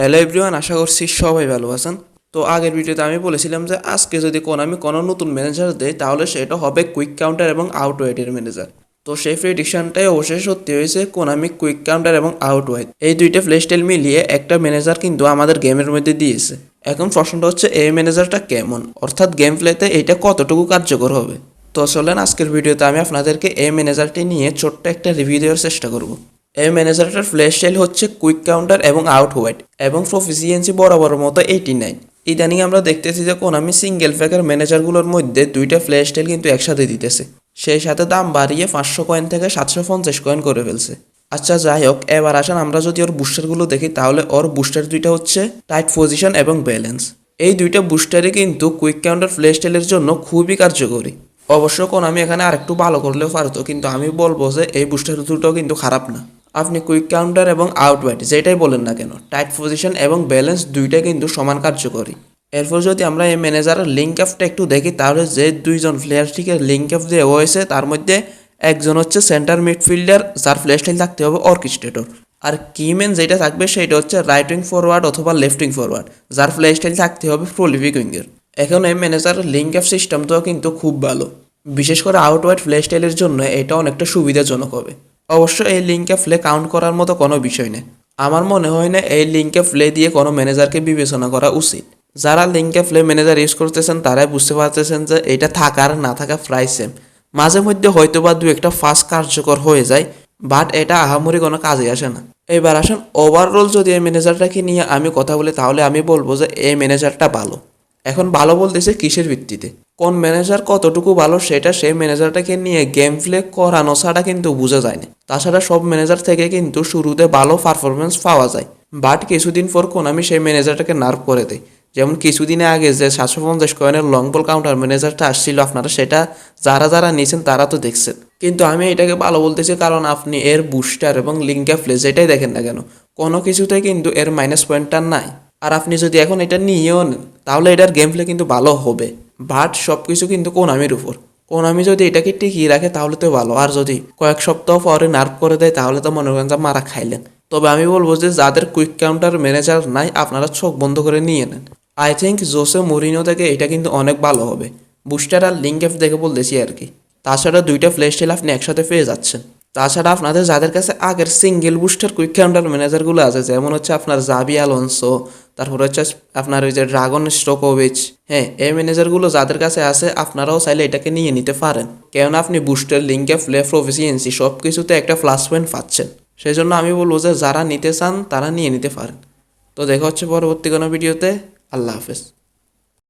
Hello everyone আশা করছি সবাই ভালো আছেন। তো আগের ভিডিওতে আমি বলেছিলাম যে আজকে যদি কোনামি কোনো নতুন ম্যানেজার দেয় তাহলে সেটা হবে কুইক কাউন্টার এবং আউট ওয়েটের ম্যানেজার তো সেই প্রেডিকশনটাই অবশ্যই সত্যি হয়েছে কোনামি কুইক কাউন্টার এবং আউট ওয়েট এই দুইটা ফ্লে স্টাইল মিলিয়ে একটা ম্যানেজার কিন্তু আমাদের গেমের মধ্যে দিয়েছে। এখন প্রশ্নটা হচ্ছে, এই ম্যানেজারটা কেমন? অর্থাৎ গেম প্লেতে এইটা কতটুকু কার্যকর হবে? তো চলেন আজকের ভিডিওতে আমি আপনাদেরকে এই ম্যানেজারটি নিয়ে ছোট্ট একটা রিভিউ দেওয়ার চেষ্টা করব। এই ম্যানেজারটার ফ্ল্যাশ স্টাইল হচ্ছে কুইক কাউন্টার এবং আউট হোয়াইট এবং প্রফিসিয়েন্সি বরাবর মতো এইটি নাইন ইদানিং আমরা দেখতেছি যে কোনামি সিঙ্গেল ফ্যাকের ম্যানেজারগুলোর মধ্যে দুইটা ফ্ল্যাশ স্টাইল কিন্তু একসাথে দিতেছে। সেই সাথে দাম বাড়িয়ে পাঁচশো কয়েন থেকে সাতশো পঞ্চাশ কয়েন করে ফেলছে। আচ্ছা যাই হোক, এবার আসেন আমরা যদি ওর বুস্টারগুলো দেখি, তাহলে ওর বুস্টার দুইটা হচ্ছে টাইট পজিশন এবং ব্যালেন্স এই দুইটা বুস্টারই কিন্তু কুইক কাউন্টার ফ্ল্যাশ স্টাইলের জন্য খুবই কার্যকরী। অবশ্য কোন আমি এখানে আরেকটু ভালো করলেও পারতো, কিন্তু আমি বলব যে এই বুস্টার দুটোও কিন্তু খারাপ না। আপনি কুইক কাউন্টার এবং আউটওয়াইট যেটাই বলেন না কেন টাইট পজিশন এবং ব্যালেন্স দুইটাই কিন্তু সমান কার্যকরী। এরপর যদি আমরা এই ম্যানেজারের লিঙ্ক অ্যাপটা একটু দেখি, তাহলে যে দুইজন প্লেয়ারটিকে লিঙ্ক অ্যাপ দেওয়া হয়েছে, তার মধ্যে একজন হচ্ছে সেন্টার মিডফিল্ডার যার প্লে স্টাইল থাকতে হবে অর্কেস্ট্রেটর আর কিমেন যেটা থাকবে, সেটা হচ্ছে রাইট উইং ফরওয়ার্ড অথবা লেফট উইং ফরওয়ার্ড যার প্লে স্টাইল থাকতে হবে প্রলিফিক উইঙ্গের এখন এই ম্যানেজারের লিঙ্ক অ্যাপ সিস্টেমটাও কিন্তু খুব ভালো। বিশেষ করে আউটওয়ার্ড প্লে স্টাইলের জন্য এটা অনেকটা সুবিধাজনক হবে। অবশ্য এই লিঙ্কে ফ্লে কাউন্ট করার মতো কোনো বিষয় নেই। আমার মনে হয় না এই লিঙ্কে ফ্লে দিয়ে কোনো ম্যানেজারকে বিবেচনা করা উচিত। যারা লিঙ্কে ফ্লে ম্যানেজার ইউজ করতেছেন, তারাই বুঝতে পারতেছেন যে এটা থাকার না থাকা প্রায় সেম মাঝে মধ্যে হয়তো বা দু একটা ফাস্ট কার্যকর হয়ে যায় বাট এটা আহামরি কোনো কাজে আসে না। এবার আসেন ওভারঅল যদি এই ম্যানেজারটাকে নিয়ে আমি কথা বলি, তাহলে আমি বলব যে এই ম্যানেজারটা ভালো। এখন ভালো বলতেছে কিসের ভিত্তিতে? কোন ম্যানেজার কতটুকু ভালো সেটা সেই ম্যানেজারটাকে নিয়ে গেম প্লে করানো ছাড়া কিন্তু বোঝা যায় না তাছাড়া সব ম্যানেজার থেকে কিন্তু শুরুতে ভালো পারফরমেন্স পাওয়া যায়। বাট কিছুদিন পর কোন আমি সেই ম্যানেজারটাকে নার্ভ করে দেয়। যেমন কিছুদিন আগে যে সাতশো পঞ্চাশ কয়েনের লং বল কাউন্টার ম্যানেজারটা আসছিল আপনারা, সেটা যারা যারা নিয়েছেন তারা তো দেখছেন। কিন্তু আমি এটাকে ভালো বলতেছি কারণ আপনি এর বুস্টার এবং লিঙ্কা প্লে যেটাই দেখেন না কেন? কোনো কিছুতে কিন্তু এর মাইনাস পয়েন্টটা নাই। আর আপনি যদি এখন এটা নিয়েও নেন, তাহলে এটার গেম প্লে কিন্তু ভালো হবে। বাট সব কিছু কিন্তু কোনামির উপর। কোনামি যদি এটাকে টিকিয়ে রাখে তাহলে তো ভালো। আর যদি কয়েক সপ্তাহ পরে নার্ভ করে দেয় তাহলে তো মনে করেন যে মারা খাইলেন। তবে আমি বলব যে যাদের কুইক কাউন্টার ম্যানেজার নাই, আপনারা চোখ বন্ধ করে নিয়ে নেন। আই থিঙ্ক জোসে মরিনো থেকে এটা কিন্তু অনেক ভালো হবে। বুস্টার আর লিঙ্ক অ্যাপ দেখে বলতেছি আর কি। তাছাড়া দুইটা ফ্লে স্টাইল আপনি একসাথে পেয়ে যাচ্ছেন। তাছাড়া আপনাদের যাদের কাছে আগের সিঙ্গেল বুস্টার কুইক কাউন্টার ম্যানেজারগুলো আছে, যেমন হচ্ছে আপনার জাবি আলোনসো তারপর হচ্ছে আপনার ওই যে ড্রাগন স্টোকোভিচ হ্যাঁ এই ম্যানেজারগুলো যাদের কাছে আছে, আপনারাও চাইলে এটাকে নিয়ে নিতে পারেন। কেননা আপনি বুস্টার লিঙ্কে ফ্লে প্রফিসিয়েন্সি সব কিছুতে একটা প্লাস পয়েন্ট পাচ্ছেন। সেই জন্য আমি বলব যে যারা নিতে চান, তারা নিয়ে নিতে পারেন। তো দেখা হচ্ছে পরবর্তী কোনো ভিডিওতে আল্লাহ হাফেজ।